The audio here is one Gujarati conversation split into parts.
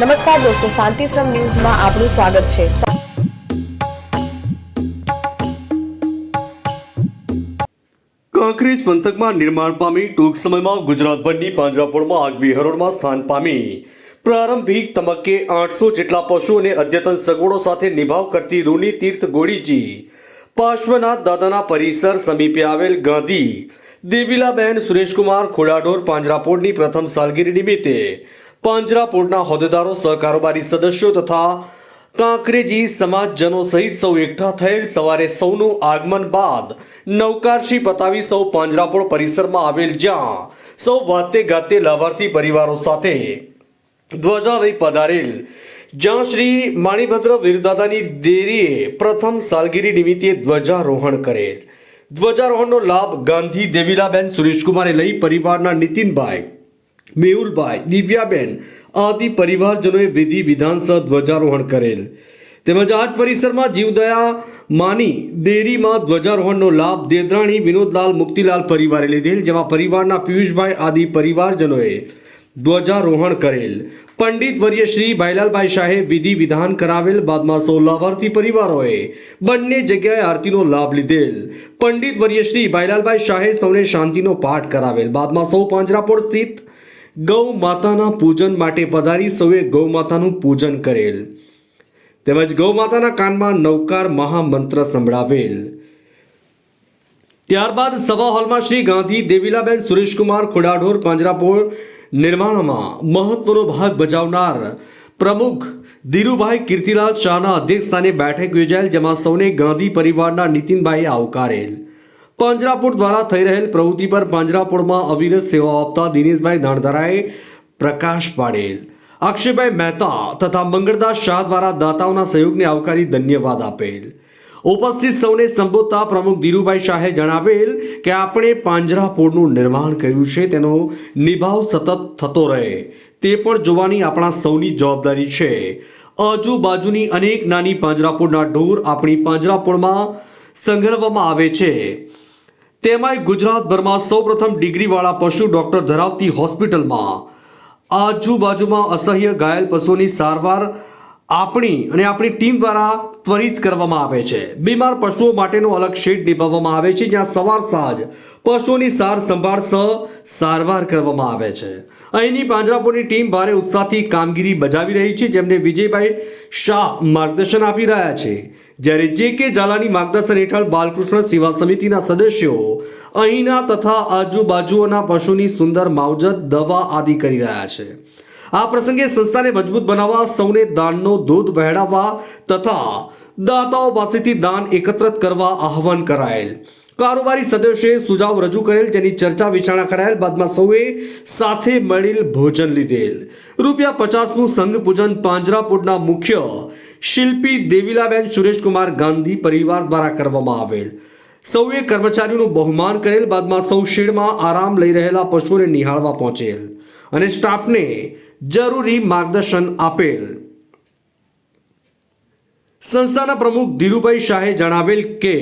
નમસ્કાર દોસ્તો, શાંતિશ્રમ ન્યૂઝમાં આપનું સ્વાગત છે. કાંકરેજ પંથકમાં નિર્માણ પામી ટૂંક સમયમાં ગુજરાતભરની પાંજરાપોળમાં આગવી હરોળમાં સ્થાન પામી. પ્રારંભિક તબક્કે આઠસો જેટલા પશુઓને અદ્યતન સગવડો સાથે નિભાવ કરતી રૂની તીર્થ ગોળીજી પાર્શ્વનાથ દાદાના પરિસર સમીપે આવેલ ગાંધી દેવીલાબેન સુરેશકુમાર ખોડાઢોર પાંજરાપોળની પ્રથમ સાલગીરી નિમિત્તે પાંજરાપોળના હોદ્દેદારો, સહકારોબારી સદસ્યો તથા કાંકરેજી સમાજજનો સહિત સૌ એકઠા થયેલ સવારે સૌનું આગમન બાદ નૌકારશી પતાવી સૌ પાંજરાપોળ પરિસરમાં આવેલ જ્યાં સૌ વાતે ગાતે લાભાર્થી પરિવારો સાથે ધ્વજા લઈ પધારેલ. જ્યાં શ્રી માણીભદ્ર વીરદાદાની દેરીએ પ્રથમ સાલગીરી નિમિત્તે ધ્વજારોહણ કરેલ. ધ્વજારોહણનો લાભ ગાંધી દેવીલાબેન સુરેશકુમારે લઈ પરિવારના નીતિનભાઈ મેહુલભાઈ દિવ્યાબેન આદિ પરિવારજનોએ વિધિ વિધાનસહ ધ્વજારોહણ કરેલ. તેમજ આજ પરિસરમાં જીવદયા માની દેરીમાં ધ્વજારોહણનો લાભ દેદરાણી વિનોદલાલ મુક્તિલાલ પરિવારે લીધેલ, જેમાં પરિવારના પિયુષભાઈ આદિ પરિવારજનોએ ધ્વજારોહણ કરેલ. પંડિત વર્ય શ્રી ભાઈલાલભાઈ શાહે વિધિ વિધાન કરાવેલ, બાદમાં સૌ લાભાર્થી પરિવારોએ બંને જગ્યાએ આરતીનો લાભ લીધેલ. પંડિત વર્ય શ્રી ભાઈલાલભાઈ શાહે સૌને શાંતિનો પાઠ કરાવેલ, બાદમાં સૌ પાંજરાપોળ સ્થિત ગૌ માતાના પૂજન માટે પધારી સૌએ ગૌ માતાનું પૂજન કરેલ. તેમજ ગૌ માતાના કાનમાં નવકાર મહામંત્ર સંભળાવેલ. ત્યારબાદ સભા હોલમાં શ્રી ગાંધી, દેવીલાબેન, સુરેશકુમાર, ખોડાઢોર, પાંજરાપોળ નિર્માણમાં મહત્વનો ભાગ ભજવનાર પ્રમુખ ધીરુભાઈ કીર્તિલાલ શાહના અધ્યક્ષસ્થાને બેઠક યોજાયેલ, જેમાં સૌને ગાંધી પરિવારના નીતિનભાઈએ આવકારેલ. પાંજરાપોળ દ્વારા થઈ રહેલ પ્રવૃત્તિ પર પાંજરાપોળમાં અવિરત સેવા આપતા દિનેશભાઈ ધાણધરાએ પ્રકાશ પાડેલ. અક્ષયભાઈ મહેતા તથા મંગળદાસ શાહ દ્વારા દાતાઓના સહયોગને આવકારી ધન્યવાદ આપેલ. ઉપસ્થિત સૌને સંબોધતા પ્રમુખ ધીરુભાઈ શાહે જણાવેલ કે આપણે પાંજરાપોળનું નિર્માણ કર્યું છે, તેનો નિભાવ સતત થતો રહે. તે પણ જોવાની આપણા સૌની જવાબદારી છે. આજુબાજુની અનેક નાની પાંજરાપોળના ઢોર આપણી પાંજરાપોળમાં સંગ્રહવામાં આવે છે. તેમાંય ગુજરાતભરમાં સૌપ્રથમ ડિગ્રીવાળા પશુ ડોક્ટર ધરાવતી હોસ્પિટલમાં આજુબાજુમાં અસહ્ય ઘાયલ પશુની સારવાર આપણી અને આપણી ટીમ દ્વારા ત્વરિત કરવામાં આવે છે. બીમાર પશુઓ માટેનો અલગ શેડ નિભાવવામાં આવે છે, જ્યાં સવાર સાંજ પશુઓની સાર સંભાળ સહ સારવાર કરવામાં આવે છે. અહીંની પાંજરાપોળની ટીમ ભારે ઉત્સાહથી કામગીરી બજાવી રહી છે, જેમને વિજયભાઈ શાહ માર્ગદર્શન આપી રહ્યા છે. જ્યારે જે કે ઝાલાની માર્ગદર્શન હેઠળ બાલકૃષ્ણ સેવા સમિતિના સદસ્યો અહીંના તથા આજુબાજુઓના પશુની સુંદર માવજત, દવા આદિ કરી રહ્યા છે. આ પ્રસંગે સંસ્થાને મજબૂત બનાવવા, સૌને દાનનો દૂધ વહેડાવવા તથા દાતાઓ પાસેથી દાન એકત્રિત કરવા આહવાન કરાયેલ. કારોબારી સદસ્યોએ સુઝાવ રજૂ કરેલ જેની ચર્ચા વિચારણા કરાયેલ. બાદમાં સૌએ સાથે મળેલ ભોજન લીધેલ. રૂપિયા પચાસનું સંઘ પૂજન પાંજરાપોળના મુખ્ય શિલ્પી દેવીલાબેન સુરેશકુમાર ગાંધી પરિવાર દ્વારા કરવામાં આવેલ. સૌએ કર્મચારીઓનું બહુમાન કરેલ. બાદમાં સૌ શેડમાં આરામ લઈ રહેલા પશુઓને નિહાળવા પહોંચેલ અને સ્ટાફને જરૂરી માર્ગદર્શન આપેલ. સંસ્થાના પ્રમુખ ધીરુભાઈ શાહે જણાવેલ કે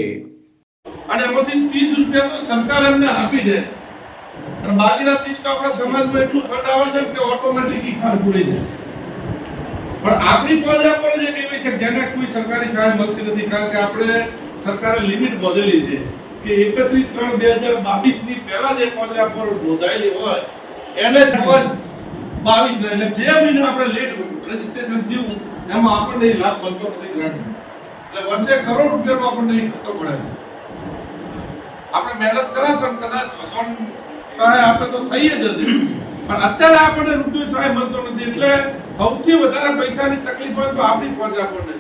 અને એમાંથી ત્રીસ રૂપિયા તો સરકાર એમને આપી દે. અને બાકીના ત્રીસ તો આપણા સમાજમાં એટલું ફંડ આવે છે કે ઓટોમેટિક ખાડ પૂરી જાય. પણ આપણી પ્રજા પર જ એક એવી છે જેને કોઈ સરકારી સહાય મળતી નથી, કારણ કે આપણે સરકારે લિમિટ બધેલી છે કે એકત્રીસ ત્રણ બે હજાર બાવીસની પહેલા જે પ્રજા પર નોંધાયેલી હોય, એને જ બાવીસ ને એટલે બે મહિના આપણે લેટ રજીસ્ટ્રેશન થયું, એમાં આપણને લાભ મળતો નથી ગ્રાન્ટ એટલે વર્ષે કરોડ રૂપિયાનો આપણને ઈ ખર્ચો પડે આપણે મહેનત કરાશો કદાચ ભગવાન સહાય આપે તો થઈ જ જશે પણ અત્યારે આપણને રૂપિયો સહાય મળતો નથી. એટલે સૌથી વધારે પૈસાની તકલીફ હોય તો આપણી ફરજ આપણને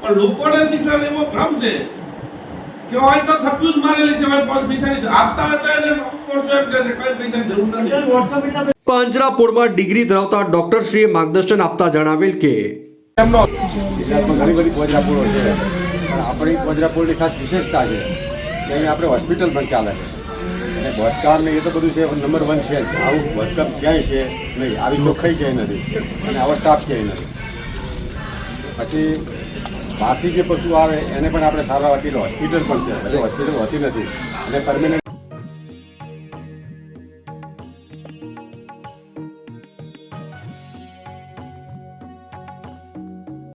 પણ લોકોને શીખર એવો ભ્રમ છે કે હોય તો થપ્યું જ મારેલી છે મારી પાસે પૈસાની આપતા હોય તો એને અમુક વર્ષો એમ કહે છે કઈ પૈસાની જરૂર નથી. પાંજરાપોળમાં ડિગ્રી ધરાવતા ડોક્ટરશ્રીએ માર્ગદર્શન આપતા જણાવેલ કે ઘણી બધી કોજરાપોળો છે. પણ આપણી કોજરાપોળની ખાસ વિશેષતા છે કે અહીં આપણે હોસ્પિટલ પણ ચાલે છે. અને ભટકામ ને એ તો બધું છે નંબર વન છે. આવું ભટકામ ક્યાંય છે નહીં. આવી ચોખ્ખાઈ ક્યાંય નથી. અને આવો સ્ટાફ ક્યાંય નથી. પછી બહારથી જે પશુ આવે, એને પણ આપણે સારવાર આપી હોસ્પિટલ પણ છે. બધી હોસ્પિટલ હોતી નથી. અને પરમેનન્ટ